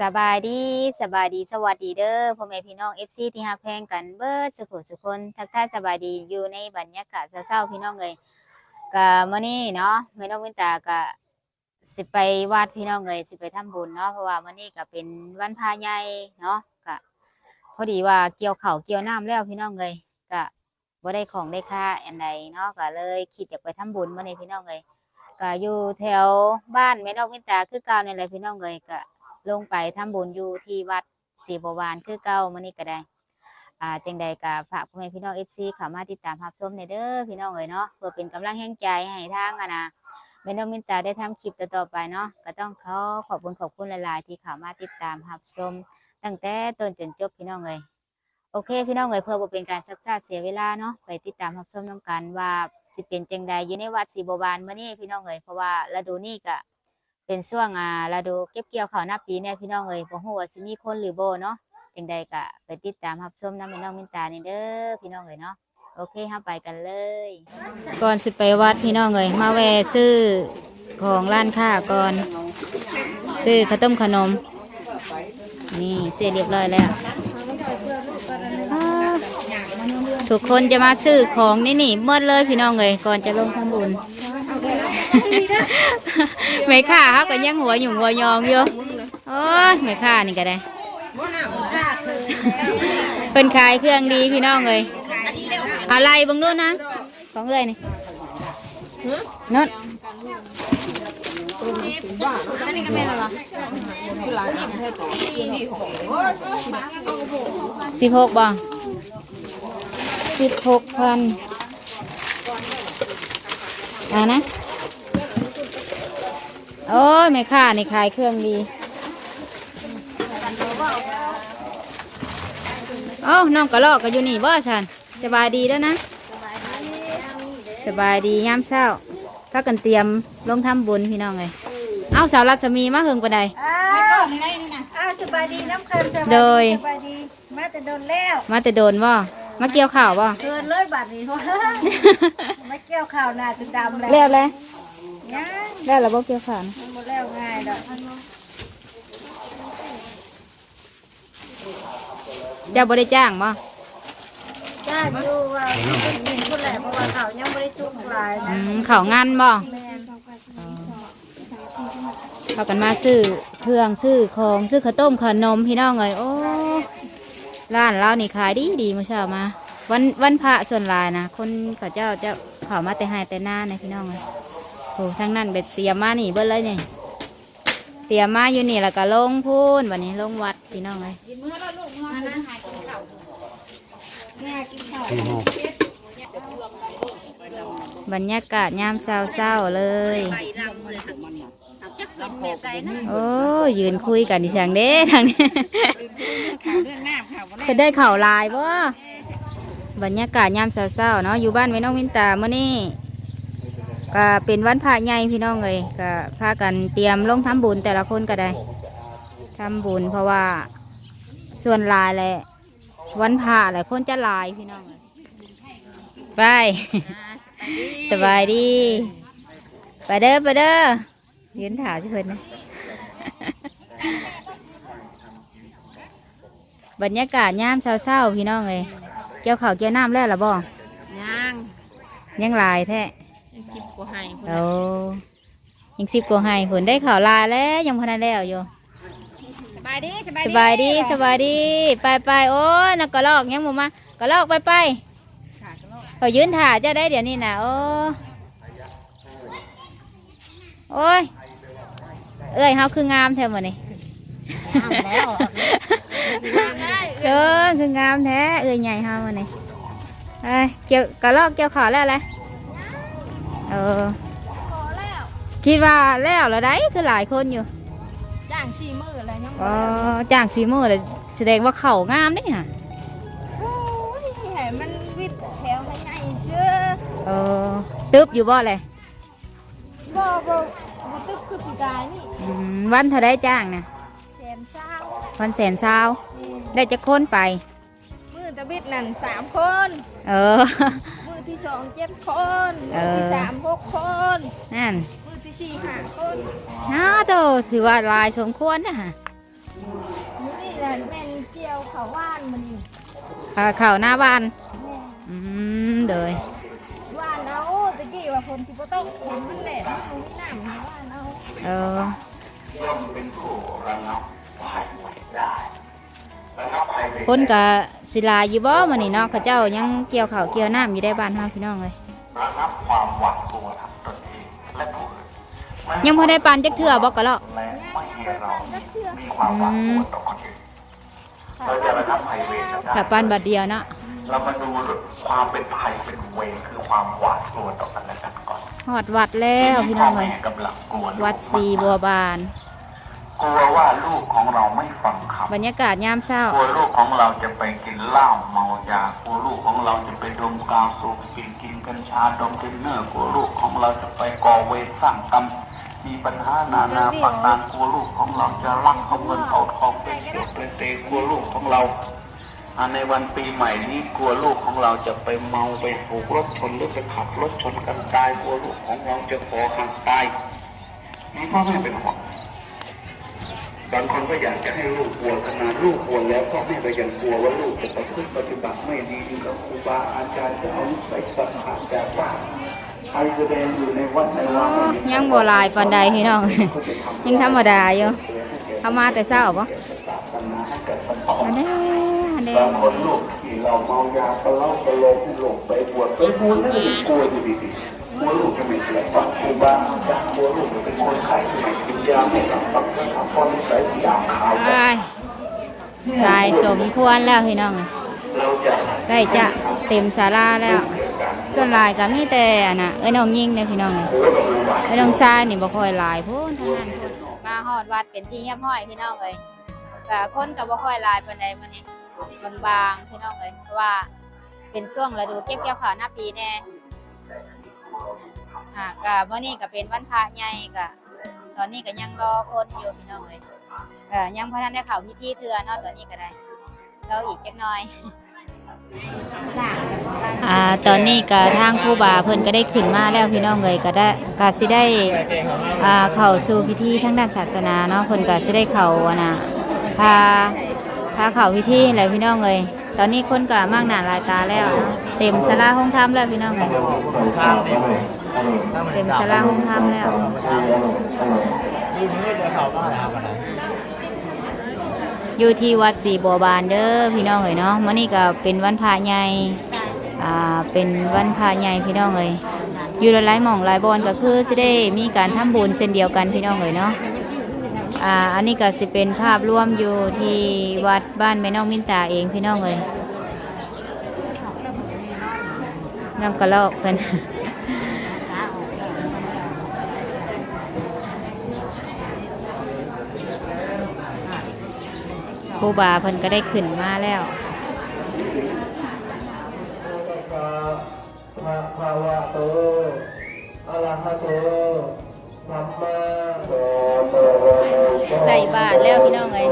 สบายดีสบายดีสวัสดีเด้อพ่อแม่พี่น้อง FC ที่ฮักแพงกันเบิดสุขสุคนทักทายสบายดีอยู่ในบรรยากาศเศร้าๆพี่น้องเลยก็มื้อนี้เนาะแม่น้องวินตาก็สิไปวัดพี่น้องเลยสิไปทำบุญเนาะเพราะว่ามื้อนี้ก็เป็นวันพระใหญ่เนาะก็พอดีว่าเกี่ยวเข้าเกี่ยวน้ำแล้วพี่น้องเลยก็บ่ได้ของได้ค่าอันใดเนาะก็เลยคิดอยากไปทำบุญมื้อนี้พี่น้องเลยก็อยู่แถวบ้านแม่น้องวินตาคือเก่านี่แหละพี่น้องเลยก็ ลงไปทำบุญอยู่ที่วัดศรีบวรคือเก่ามื้อนี้ก็ได้อ่าจังใดก็ฝากพ่อแม่พี่น้อง FC เข้ามาติดตามรับชมในเด้อพี่น้องเอ๋ยเนาะเพื่อเป็นกำลังแห่งใจให้ทางอะนะแม่น้องมินตาได้ทำคลิปต่อๆไปเนาะก็ต้องขอขอบคุณขอบคุณหลายๆที่เข้ามาติดตามรับชมตั้งแต่ต้นจนจบพี่น้องเอ๋ยโอเค พี่น้องเอ๋ยเพื่อบ่เป็นการซักษาเสียเวลาเนาะไปติดตามรับชมนํกันว่าสิเป็นจังใดอยู่ในวัดศรีบวรมื้อนี้พี่น้องเอ๋ยเพราะว่าฤดูนี้ก็ เป็นช่วงอ่าฤดูเก็บเกี่ยวข้าวหน้าปีเนี่ยพี่น้องเอ้ยบ่ฮู้ว่าสิมีคนหรือบ่เนาะจังใดก็ไปติดตามรับชมน้ำแม่น้องมินตานี่เด้อพี่น้องเอ้ยเนาะโอเคเฮาไปกันเลย ก่อนสิไปวัดพี่น้องเอ้ยมาแวะซื้อของร้านค้าก่อน ซื้อข้าวต้มขนม นี่เสร็จเรียบร้อยแล้วอ่าทุกคนจะมาซื้อของนี่นี่หมดเลยพี่น้องเอ้ยก่อนจะลงทำบุญ ไม่ค่าเขาก็ยังหัวหยุ่งหัวยองอยู่โอ้ยไม่ค่านี่ก็ได้เป็นขายเครื่องดีพี่น้องเลยอะไรบังดูนะของเอ้ยนี่นั่นสิบหกบ่สิบหกพัน อ่านะ โอ้ยไม่ค่านี่ขายเครื่องดีโอ้าน้องกระลอกก็อยู่นี่บ่ฉันสบายดีแล้วนะ สบายดียามเช้าถ้ากันเตรียมลงทำบุญพี่น้องเลยเอาสาวรัศมีมาเฮิงปานใดอ้าวอ้าวสบายดีน้ำเค็มสบายโดย สบายดี มาแต่โดนแล้ว มาแต่โดนบ่ มาเกี่ยวข่าวบ่เกินเลยบัดนี้มาเกี่ยวข่าวหน้าจนดำแล้วแล้วแล้วยังแล้วแล้วบ่เกี่ยวข่าวนะมันหมดแล้วง่ายดอกเจ้าบ่ได้จ้างบ่จ้าดูว่าเห็นคนแหละเพราะว่าข่าวยังไม่ได้จุกหลายอืนะมข่าวงานบ่แม่นพากันมาซื้อเครื่องซื้อของซื้อข้าวต้มขนมพี่น้องเลยโอ้ ร้านเรานี่ขายดีดีเมื่อเช้ามา วันวันพระส่วนหลายนะคนเขาเจ้าเจ้าเขามาแต่หายแต่หน้านะพี่น้องเลยโอ้ทั้งนั้นไปเตรียมมานี่เบิ้เลยนี่เตรียมมาอยู่นี่แล้วก็ลงพูนวันนี้ลงวัดพี่น้องเลยแม่กินข้าวบรรยากาศยามเศร้าๆเลยไปลำเลยจักเป็นแบบไรนะโอ้ยืนคุยกันดิฉันเด้ทางนี้ข่าว เรื่องหน้าข่าวว่าจะได้เข่าวลายบ่บรรยากาศยามเศร้าๆเนาะอยู่บ้านไว้น้องวินตาเมื่อนี้ก็เป็นวันพระใหญ่พี่น้องเลยก็พากันเตรียมลงทำบุญแต่ละคนก็ได้ทำบุญเพราะว่าส่วนลายแหละวันพระหลายคนจะลายพี่น้องเอ้ยไปสบายดีไปเด้อไปเด้อยืนถาชิเพิ่นนะ บรรยากาศยามเศร้าๆพี่น้องเลยเกี่ยวข้าวเกี่ยวน้ำแล้วหรอบ่ย่างยังหลายแท้คิดกูให้โอ้ยังสิบกว่าให้ผลได้ข่าวลายแล้วยังพนันแล้วอยู่สบายดีสบายดีสบายดีไปไปโอ้ยนักกระลอกยังบ่มากระลอกไปไปเขายืนถ่าเจ้าได้เดี๋ยวนี้นะโอ้โอ้ยเอ้ยเฮาคืองามแท้หมดนี่ แล้วเออคืองามแท้เอ้ยใหญ่เฮาหมดนี่เอ้ยเกี่ยวกระลอกเกี่ยวขอแล้วอะไรเออคิดว่าแล้วเหรอได้คือหลายคนอยู่จ้างสี่มืออะไรยังอ๋อจ้างสีมือเลยแสดงว่าเขางามนี่ค่ะโอ้ยให้มันวิดแถวให้ใหญ่เชื่อเออตึบอยู่บ่เลยบ่บ่บ่ตึกคือปีกายนี่อืมวันเท่าได้จ้างนะแสนเศร้าวันแสนเศร้าได้จะค้นไป มือตะบิดนั่นสามคน เออ มือที่สองเจ็ดคนเอมืออที่สามหกคน นั่น มือที่สี่ห้าคนน้าโตถือว่าหลายสมควรนะฮะนี่แหละแม่นเกี่ยวเขาว่านมันนี่อ่าข้าวหน้าบ้านแม่อืมเดยว่านเอาตะกี้ว่าคนที่บ่ต้องเห็นมันแหละมันมีน้ำว่านเอา เออ คนกะศิลาอยู่บ่มื้อนี้เนาะเขาเจ้ายังเกี่ยวข้าวเกี่ยวน้ำอยู่ได้บ้านเฮาพี่น้องเลยระงับความหวาดกลัวทั้งตนเองและผู้อื่นยังบ่ได้ปานจักเทื่อบ่ก็แล้วและไม่ให้เรามีความหวาดกลัวต่อคนอื่นเราจะระงับภัยเวรนะคถ้ารับปานบัดเดียวเนาะเรามาดูความเป็นภัยเป็นเวรคือความหวาดกลัวต่อกันและกันก่อนฮอดวัดแล้วพี่น้องพ่เอ้ยแม่กำลังกลัวลูกวัดสีบัวบาน กลัวว่าลูกของเราไม่ฟังคำบรรยากาศยามเช้ากลัวลูกของเราจะไปกินเหล้าเมายากลัวลูกของเราจะไปดมกาวสูบกินกินกัญชาดมเทนเนอร์กลัวลูกของเราจะไปก่อเวรสร้างกรรมมีปัญหานานาปันนานกลัวลูกของเราจะลักเอาเงินเอาทองไปเที่ยวไปเตะกลัวลูกของเราอ่าในวันปีใหม่นี้กลัวลูกของเราจะไปเมาไปถูกรถชนหรือไปขับรถชนกันตายกลัวลูกของเราจะขอหักตายนี่พ่อแม่เป็นห่วง บางคนก็อยากจะให้ลูกบวชขนาดลูกบวชแล้วพ่อแม่ก็ยังกลัวว่าลูกจะประพฤติปฏิบัติไม่ดีกับครูบาอาจารย์จะเอาลูกไปสัมผัสจากบ้านใครแสดงอยู่ในวัดในวาโอ้ยังบ่หลายปานใดพี่น้อง ยังธรรมดาอยู่เข้ามาแต่เช้าบ่ศาสนาให้เกิดสัมพันอันธ์นี้อันนี้บางคนลูกที่เราเมายาก็เล่าก็โลงให้ลูกไปบวชไปบวชนั่นเป็นกลัวอยู่ดีๆ กลัวลูกจะไม่เสียฟังครูบาอาจารย์กลัวลูกจะเป็นคนไข้ที่ไม่กินยาไม่รับฟังคำสอนพ่อนิสัยยาขาวไปตายสมควรแล้วพี่น้องเราจะได้จะเต็มศาลาแล้ว ส่วนลายก็มีแต่อันน่ะเอ้ยน้องยิงเนี่ยพี่น้องเอ้ยน้องชายนี่บ่ค่อยลายพูนทางนั้นพู้นมาฮอดวัดเป็นที่เงียบห้อยพี่น้องเอ้ยก็คนก็บ่ค่อยลายปานใดมื้อนี้บางๆพี่น้องเอ้ยเพราะว่าเป็นช่วงฤดูเก็บเกี่ยวข้าวหน้าปีแน่ อ่าก็มื้อนี้ก็เป็นวันพระใหญ่ก็ตอนนี้ก็ยังรอคนอยู่พี่น้องเอ้ยก็ยังบ่ทันได้เข้าพิธีเทื่อเนาะตอนนี้ก็ได้เราอีกจักหน่อยอ่าตอนนี้ก็ทางครูบาเพิ่นก็ได้ขึ้นมาแล้วพี่น้องเลยก็ได้ก็สิได้อ่าเข้าสู่พิธีทางด้านศาสนาเนาะเพิ่นก็สิได้เข้าอะนะพาพาเข้าพิธีแล้วพี่น้องเลย ตอนนี้คนก็มากหนาหลายตาแล้วเนาะเต็มศาลาห้องธรรมแล้วพี่น้องเลยเต็มศาลาห้องธรรมแล้วอยู่ที่วัดศรีบัวบานเด้อพี่น้องเอ๋ยเนาะมื้อนี้ก็เป็นวันพระใหญ่อ่าเป็นวันพระใหญ่พี่น้องเอ๋ยอยู่หลายหม่องหลายบอนก็คือสิได้มีการทำบุญเช่นเดียวกันพี่น้องเอ๋ยเนาะ อ่าอันนี้ก็สิเป็นภาพรวมอยู่ที่วัดบ้านแม่น้องมินตาเองพี่น้องเอ๋ยน้ำกระลอกเพิ่นครูบาเพิ่นก็ได้ขึ้นมาแล้วภะคะวะโตอะระหะโตสัมมาสัมพุทธัสสะ ใส่บาทแล้วพี่น้องเอ้ย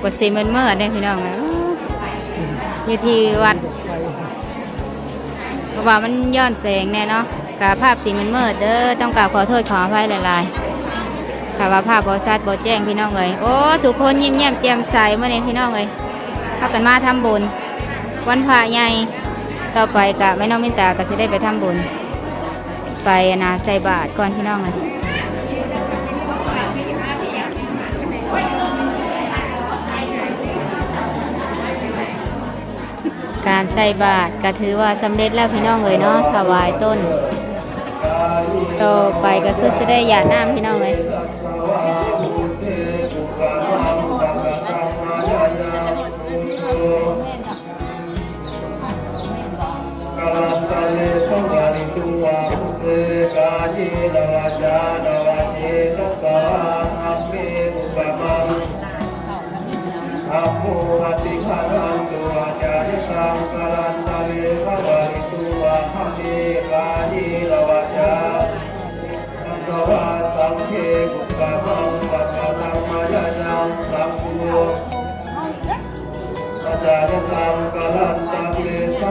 าพก็สีเมนเมื่อเนี่พี่น้องเอ้ยอยู่ที่วัดเพราะว่ามันย้อนแสงแน่เนาะกาภาพสีเมนเมื่อเด้อต้องกราบขอโทษขออภัยหลายๆค่ะว่าภาพบอชัดบอแจ้งพี่น้องเลยโอ้ทุกคนยิ้มแย้มแจ่มใสเมื่อนี้พี่น้องเลยพากันมาทำบุญวันพระใหญ่ต่อไปกะแม่น้องมินตาก็จะได้ไปทำบุญ ไปนาใส่บาทก่อนพี่น้องเลย การใส่บาตรก็ถือว่าสำเร็จแล้วพี่น้องเลยเนาะถวายต้นต่อไปก็คือจะได้หยาดน้ำพี่น้องเลย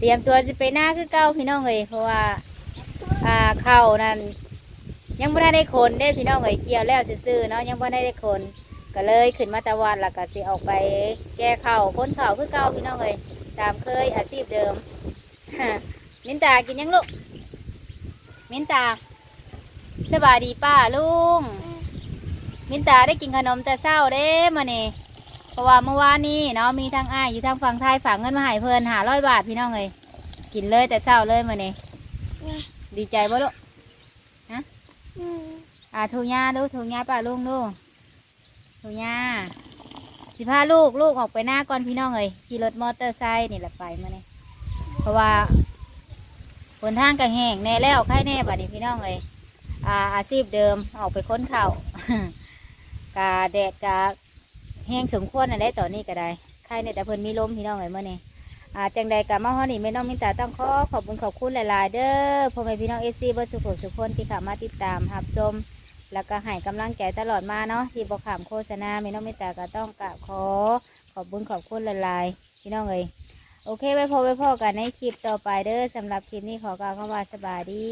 เตรียมตัวจะไปหน้าคือเก่าพี่น้องเอ๋ยเพราะว่าอ่าเข้านั่นยังไม่ได้คนได้พี่น้องเอ๋ยเกี่ยวแล้วซื่อๆเนาะยังไม่ได้คนก็เลยขึ้นมาตะวันแล้วก็สิออกไปแก้ข้าพ้นข้าวคือเก่าพี่น้องเอ๋ยตามเคยอาชีพเดิมมินตากินยังลูกมินตาสบายดีป้าลุงมินตาได้กินขนมแต่เศร้าเด้มาเนี่ เพราะว่าเมื่อวานนี้เนาะมีทางอ้ายอยู่ทางฝั่งไทยฝากเงินมาให้เพิ่นหาร้อยบาทพี่น้องเลยกินเลยแต่เศร้าเลยมาเนี่ดีใจบ่ลูกฮะอ่าทูญาดูทูญาป้าลุงดูทูญาสิพาลูกลูกออกไปหน้าก่อนพี่น้องเลยขี่รถมอเตอร์ไซค์นี่แหละไปมาเนี่ยเพราะว่าหนทางก็แห้งแน่แล้วใครแน่บัดนี้พี่น้องเลยอ่าอาชีพเดิมออกไปค้นข่าวกาแดดกา แห้งสมควรอะไรต่อนนี้ก็ได้ใครเนี่ยแต่เพิ่นมีลมพี่น้องเอ้ยเมื่อนี้อ่าจังใดกามาฮอนี่ไม่น้องมินตาต้องขอขอบคุณขอบคุณหลาย ๆ เด้อพ่อแม่พี่น้องเอซีเบอร์สุขสุขคนที่ขามาติดตามรับชมแล้วก็ให้กำลังใจตลอดมาเนาะที่บอกขามโฆษณาไม่น้องมินตาก็ต้องกราบขอขอบคุณขอบคุณหลาย ๆ พี่น้องเอ้ยโอเคไว้พบไว้พอกันในคลิปต่อไปเด้อสำหรับคลิปนี้ขอกล่าวคำว่าสบายดี